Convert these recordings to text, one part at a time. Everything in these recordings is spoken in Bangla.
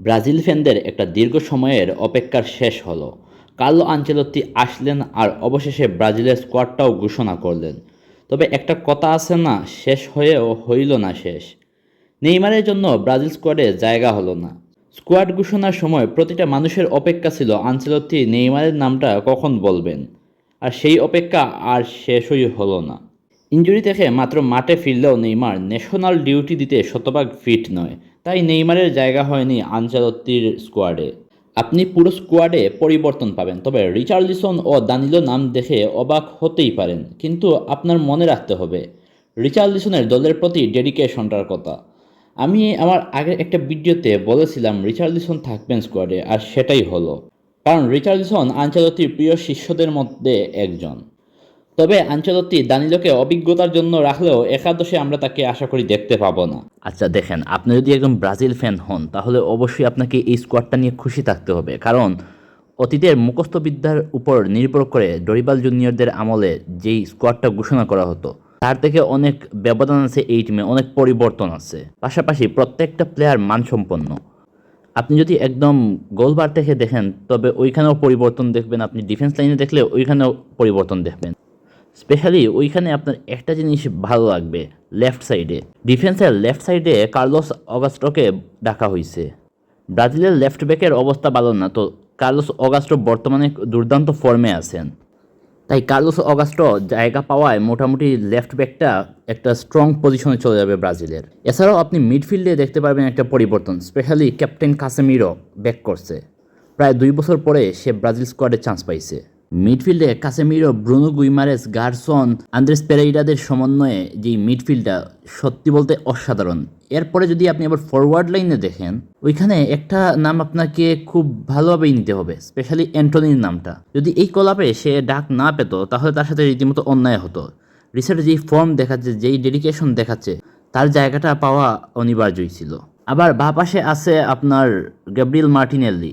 ব্রাজিল ফ্যানদের একটা দীর্ঘ সময়ের অপেক্ষার শেষ হলো। কার্লো আঞ্চেলত্তি আসলেন আর অবশেষে ব্রাজিলের স্কোয়াডটাও ঘোষণা করলেন। তবে একটা কথা আছে না, শেষ হয়েও হইল না শেষ। নেইমারের জন্য ব্রাজিল স্কোয়াডে জায়গা হলো না। স্কোয়াড ঘোষণার সময় প্রতিটা মানুষের অপেক্ষা ছিল আঞ্চেলত্তি নেইমারের নামটা কখন বলবেন। আর সেই অপেক্ষা আর শেষই হলো না। ইঞ্জুরি থেকে মাত্র মাঠে ফিরলেও নেইমার ন্যাশনাল ডিউটি দিতে শতভাগ ফিট নয়। তাই নেইমারের জায়গা হয়নি আঞ্চলত্তির স্কোয়াডে। আপনি পুরো স্কোয়াডে পরিবর্তন পাবেন, তবে রিচার্লিসন ও দানিলো নাম দেখে অবাক হতেই পারেন, কিন্তু আপনার মনে রাখতে হবে, রিচার্লিসনের দলের প্রতি ডেডিকেশনটার কথা। আমি আমার আগের একটা ভিডিওতে বলেছিলাম রিচার্লিসন থাকবেন স্কোয়াডে, আর সেটাই হলো, কারণ রিচার্লিসন আঞ্চলতির প্রিয় শিষ্যদের মধ্যে একজন। তবে আঞ্চলতি দানিলোকে অভিজ্ঞতার জন্য রাখলেও একাদশে আমরা তাকে আশা করি দেখতে পাবো না। আচ্ছা দেখেন, আপনি যদি একদম ব্রাজিল ফ্যান হন, তাহলে অবশ্যই আপনাকে এই স্কোয়াডটা নিয়ে খুশি থাকতে হবে। কারণ অতীতের মুখস্থবিদ্যার উপর নির্ভর করে ডরিবাল জুনিয়রদের আমলে যেই স্কোয়াডটা ঘোষণা করা হতো, তার থেকে অনেক ব্যবধান আছে এই টিমে অনেক পরিবর্তন আছে। পাশাপাশি প্রত্যেকটা প্লেয়ার মানসম্পন্ন। আপনি যদি একদম গোলবার থেকে দেখেন, তবে ওইখানেও পরিবর্তন দেখবেন, আপনি ডিফেন্স লাইনে দেখলে ওইখানেও পরিবর্তন দেখবেন। স্পেশালি ওইখানে আপনার একটা জিনিস ভালো লাগবে, লেফট সাইডে। ডিফেন্সের লেফট সাইডে কার্লোস অগাস্টোকে ডাকা হয়েছে ব্রাজিলের লেফট ব্যাকের অবস্থা ভালো না, তো কার্লোস অগাস্টো বর্তমানে দুর্দান্ত ফর্মে আছেন। তাই কার্লোস অগাস্টো জায়গা পাওয়ায় মোটামুটি লেফট ব্যাকটা একটা স্ট্রং পজিশনে চলে যাবে ব্রাজিলের। এছাড়াও আপনি মিডফিল্ডে দেখতে পারবেন একটা পরিবর্তন, স্পেশালি ক্যাপ্টেন কাসেমিরো ব্যাক করছে। প্রায় দুই বছর পরে সে ব্রাজিল স্কোয়াডে চান্স পাইছে। মিডফিল্ডে Casemiro, Bruno Guimaraes, Gerson, Andreas পেরেইরাদের সমন্বয়ে যেই মিডফিল্ডটা সত্যি বলতে অসাধারণ। এরপরে যদি আপনি আবার ফরওয়ার্ড লাইনে দেখেন, ওইখানে একটা নাম আপনাকে খুব ভালোভাবেই নিতে হবে স্পেশালি অ্যান্টনির নামটা। যদি এই কলাপে সে ডাক না পেত, তাহলে তার সাথে রীতিমতো অন্যায় হতো। রিসেন্ট যেই ফর্ম দেখাচ্ছে, যেই ডেডিকেশন দেখাচ্ছে, তার জায়গাটা পাওয়া অনিবার্যই ছিল। আবার বা পাশে আছে আপনার গ্যাব্রিয়েল মার্টিনেল্লি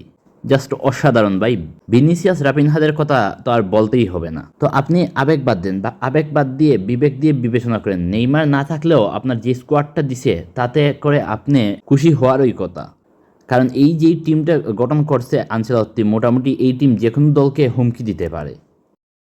জাস্ট অসাধারণ ভাই। ভিনিসিয়াস রাপিনহাদের কথা তো আর বলতেই হবে না। তো আপনি আবেগ বাদ দেন বা আবেগ বাদ দিয়ে বিবেক দিয়ে বিবেচনা করেন। নেইমার না থাকলেও আপনার যে স্কোয়াডটা দিছে, তাতে করে আপনি খুশি হওয়ারই কথা। কারণ এই যে টিমটা গঠন করছে, আনসেলত্তি মোটামুটি এই টিম যে কোনো দলকে হুমকি দিতে পারে।